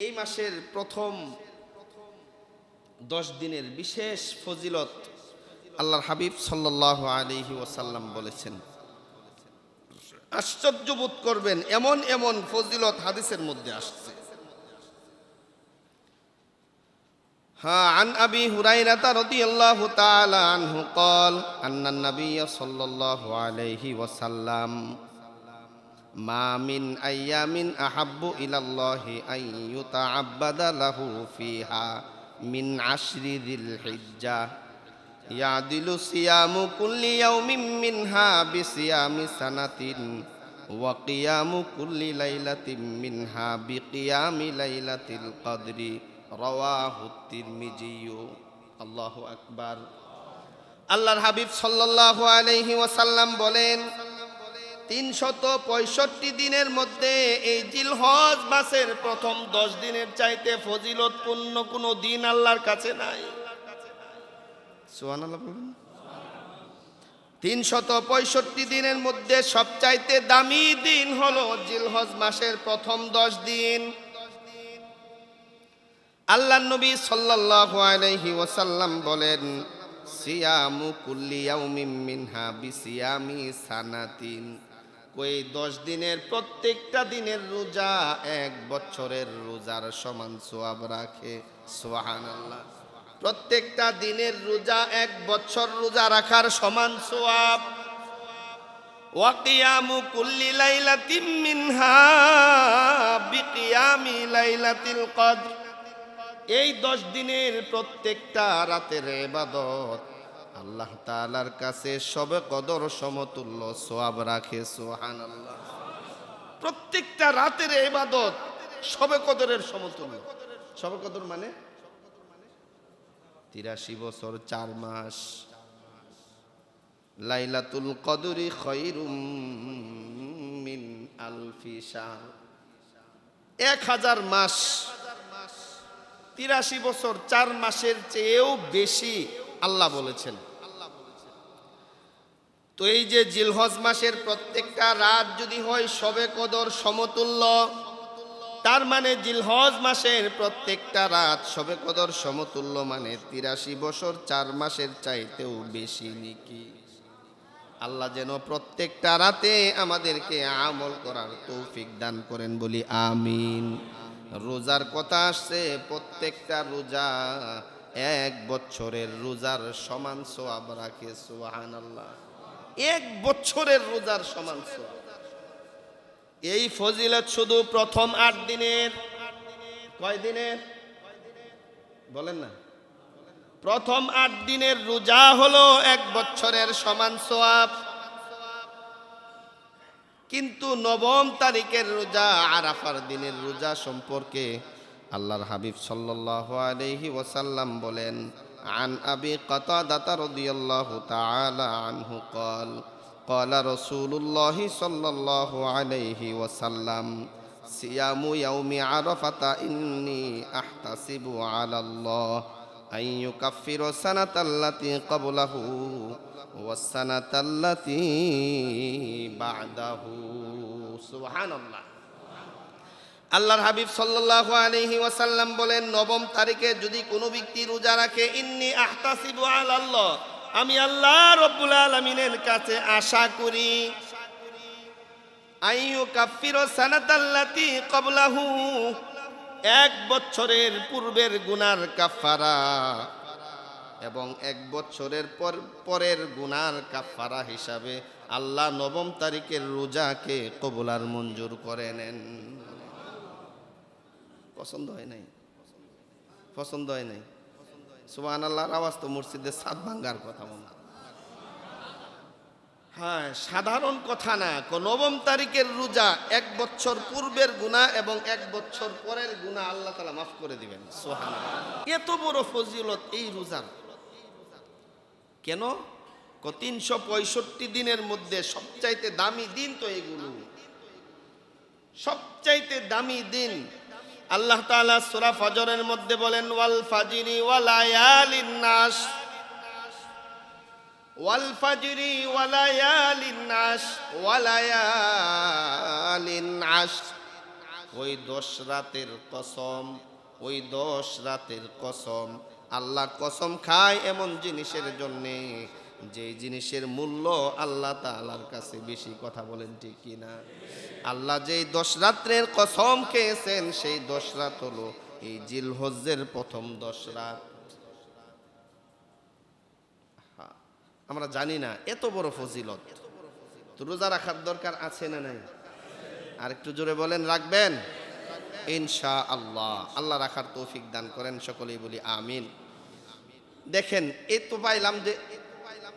এই মাসের প্রথম দশ দিনের বিশেষ ফজিলত আল্লাহর হাবিব সাল্লাহ আলিহি ওসাল্লাম বলেছেন আশ্চর্য বোধ করবেন এমন এমন ফজিলত হাদিসের মধ্যে আসছে হ্যাঁ عن أبي هريرة رضي الله تعالى عنه قال أن النبي صلى الله عليه وسلم মামিন আয়ামিন আহাব্বু ইলাল্লাহি আইয়ুতা আব্বাদা লাহু ফিহা মিন আশরি দিল হিজ্জা। ইয়াদিলু সিয়ামু কুল্লি ইয়াউমিন মিনহা বিসিয়ামি সানাতিন ওয়া কিয়ামু কুল্লি লাইলাতিন মিনহা বিকিয়ামি লাইলাতিল কদরি। রাওয়াহু তিরমিজিয়ু আল্লাহু আকবার। আল্লাহর হাবিব সাল্লাল্লাহু আলাইহি ওয়াসাল্লাম বলেন তিনশত পঁয়ষট্টি দিনের মধ্যে এই জিলহজ মাসের প্রথম দশ দিনের চাইতে ফজিলতপূর্ণ কোনো দিন আল্লাহর কাছে নাই। তিনশত পঁয়ষট্টি দিনের মধ্যে সবচাইতে দামি দিন হলো জিলহজ মাসের প্রথম দশ দিন। আল্লাহ নবী সাল্লাল্লাহু আলাইহি ওয়াসাল্লাম বলেন, সিয়ামু কুল্লি ইয়াউমিন মিনহা বিসিয়ামি সানাতিন। ওই দশ দিনের, প্রত্যেকটা দিনের রোজা এক বছরের রোজার সমান সোয়াব রাখে। সুবহানাল্লাহ। প্রত্যেকটা দিনের রোজা এক বছর রোজা রাখার সমান সোয়াব। ওয়াকিয়ামু কুল্লি লাইলাতিন মিনহা বিকিয়ামি লাইলাতিল এই দশ দিনের প্রত্যেকটা রাতের এবাদত আল্লাহ তালার কাছে সবে কদর সমতুল্য সোয়াব রাখে সোহান আল্লাহ প্রত্যেকটা রাতের এবাদত সবে কদরের সমতুল্য। সবে কদর মানে? তিরাশি বছর, চার মাস। লাইলাতুল কদরি খৈরুম মিন আলফি এক হাজার মাস। তিরাশি বছর, চার মাসের চেয়েও বেশি আল্লাহ বলেছেন। তো এই যে জিলহজ মাসের প্রত্যেকটা রাত যদি হয় সবে কদর সমতুল্য, তার মানে জিলহজ মাসের প্রত্যেকটা রাত সবে কদর সমতুল্য মানে তিরাশি বছর চার মাসের চাইতেও বেশি নাকি। আল্লাহ যেন প্রত্যেকটা রাতে আমাদেরকে আমল করার তৌফিক দান করেন বলি আমিন। রোজার কথা আসছে, প্রত্যেকটা রোজা এক বছরের রোজার সমান সোয়াব রাখে সোহান আল্লাহ এক বছরের রোজার সমান এই ফজিলত শুধু প্রথম আট দিনের। কয় দিনের? বলেন না। প্রথম আট দিনের রোজা হলো এক বছরের সমান সোয়াব কিন্তু নবম তারিখের রোজা আরাফার দিনের রোজা সম্পর্কে আল্লাহর হাবিব সাল্লাল্লাহু আলাইহি ওয়াসাল্লাম বলেন عن أبي قتادة رضي الله تعالى عنه قال قال رسول الله صلى الله عليه وسلم صيام يوم عرفة إني أحتسب على الله أن يكفر السنة التي قبله والسنة التي بعده. سبحان الله. আল্লাহর হাবিব সাল্লাল্লাহু আলাইহি ওয়াসাল্লাম বলেন, নবম তারিখে যদি কোনো ব্যক্তি রোজা রাখে, ইন্নি আহতাসিবু আলাল্লাহ, আমি আল্লাহ রব্বুল আলামিনের কাছে আশা করি। আইয়ু কাফিরো সানাতাল্লাতি ক্বাবলাহু, এক বছরের পূর্বের গুনার কাফারা এবং এক বছরের পর, পরের গুনার কাফারা হিসাবে আল্লাহ নবম তারিখের রোজাকে কবুলার মঞ্জুর করে নেন। পছন্দ হয় নাই। পছন্দ হয় নাই। সুবাহ আল্লাহর আওয়াজ তো মসজিদের সাত ভাঙ্গার কথা মনে হ্যাঁ। সাধারণ কথা না। নবম তারিখের রোজা এক বছর পূর্বের গুণা এবং এক বছর পরের গুণা আল্লাহ তালা মাফ করে দিবেন। সোহান এত বড় ফজিলত এই রোজার। কেন? তিনশো পঁয়ষট্টি দিনের মধ্যে সবচাইতে দামি দিন তো এগুলো। সবচাইতে দামি দিন আল্লাহ তাআলা সূরা ফজরের মধ্যে বলেন, ওয়াল ফাজিরি ওয়ালায়ালিন নাস ওয়াল ফাজরি ওয়ালায়ালিন নাস ওয়ালায়ালিন নাস ওই দশ রাতের কসম, ওই দশ রাতের কসম আল্লাহ কসম খায় এমন জিনিসের জন্যে যে জিনিসের মূল্য আল্লাহ তাআলার কাছে বেশি কথা বলেন ঠিক কিনা? আল্লাহ যেই দশ রাত্রের কসম খেয়েছেন, সেই দশ রাত হলো এই জিলহজ্জের প্রথম দশ রাত। আমরা জানি না, এত বড় ফজিলত। রোজা রাখার দরকার আছে না নাই? আর একটু জোরে বলেন, রাখবেন? ইনশা আল্লাহ আল্লাহ রাখার তৌফিক দান করেন, সকলেই বলি আমিন। দেখেন, এ তো পাইলাম যে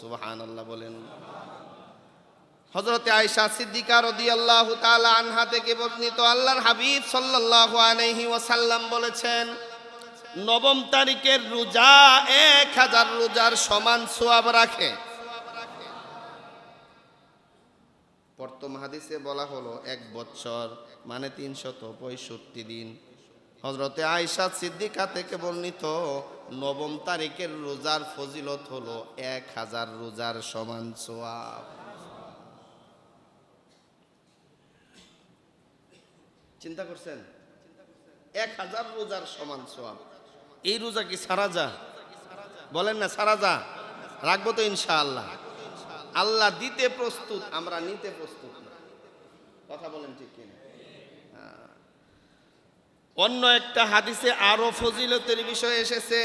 সুবাহান আল্লাহ বলেন। হজরতে আয়সা সিদ্দিকা রদি আল্লাহ আনহা থেকে বর্ণিত আল্লাহর হাবিব সাল্লাহ আলহি সাল্লাম বলেছেন, নবম তারিখের রোজা এক হাজার রোজার সমান সোয়াব রাখে। প্রথম বলা হলো এক বছর মানে তিনশত পঁয়ষট্টি দিন। হজরতে আয়সা সিদ্দিকা থেকে বর্ণিত নবম তারিখের রোজার ফজিলত হলো এক হাজার রোজার সমান সোয়াব। চিন্তা করছেন? এক হাজার রোজার সমান সোয়াব। এই রোজা কি সারা যা? বলেন না, সারা যা? রাখব তো ইনশাআল্লাহ। আল্লাহ দিতে প্রস্তুত, আমরা নিতে প্রস্তুত কথা বলেন ঠিক কিনা। অন্য একটা হাদিসে আরো ফজিলতের বিষয় এসেছে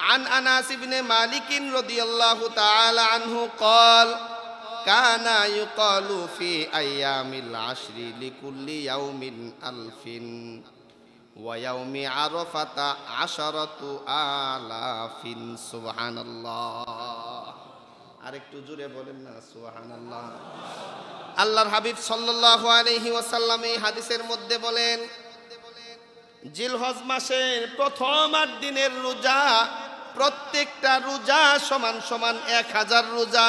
عن أنس بن مالك رضي الله تعالى عنه قال كان يقال في أيام العشر لكل يوم ألف ويوم عرفة عشرة آلاف سبحان الله আরেকটু জুড়ে বলেন না সুহান আল্লাহ আল্লাহর হাবিব সাল্লাল্লাহু আলাইহি ওয়াসাল্লাম এই হাদিসের মধ্যে বলেন জিলহজ মাসের প্রথম আট দিনের রোজা, প্রত্যেকটা রোজা সমান সমান এক হাজার রোজা।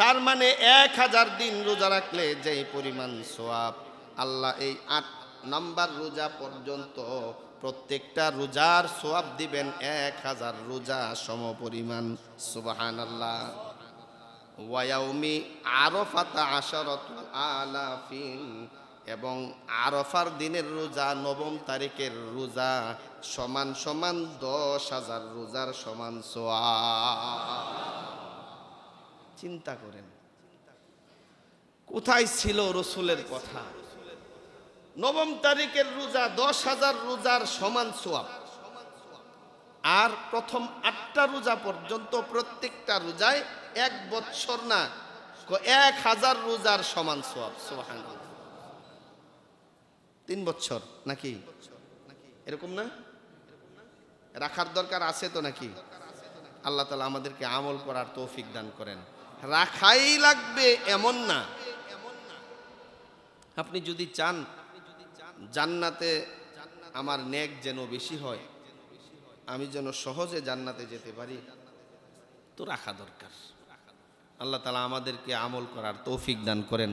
তার মানে এক হাজার দিন রোজা রাখলে যেই পরিমাণ সোয়াব আল্লাহ এই আট নাম্বার রোজা পর্যন্ত প্রত্যেকটা রোজার সোয়াব দিবেন এক হাজার রোজা সম পরিমাণ। সুবাহান আল্লাহ ওয়াউমি আরফাতা আশারত আলাফিন। এবং আরফার দিনের রোজা নবম তারিখের রোজা সমান সমান দশ হাজার রোজার সমান সোয়া চিন্তা করেন। কোথায় ছিল রসুলের কথা? নবম তারিখের রোজা দশ হাজার রোজার সমান সোয়াব। আর প্রথম আটটা রোজা পর্যন্ত প্রত্যেকটা রোজায় এক বৎসর না, এক হাজার রোজার সমান সোয়াব। সোহান তিন বছর নাকি? এরকম না? রাখার দরকার আছে তো নাকি? আল্লাহ তালা আমাদেরকে আমল করার তৌফিক দান করেন। রাখাই লাগবে এমন না। আপনি যদি চান, জান্নাতে আমার নেক যেন বেশি হয়, আমি যেন সহজে জান্নাতে যেতে পারি, তো রাখা দরকার। আল্লাহ তালা আমাদেরকে আমল করার তৌফিক দান করেন।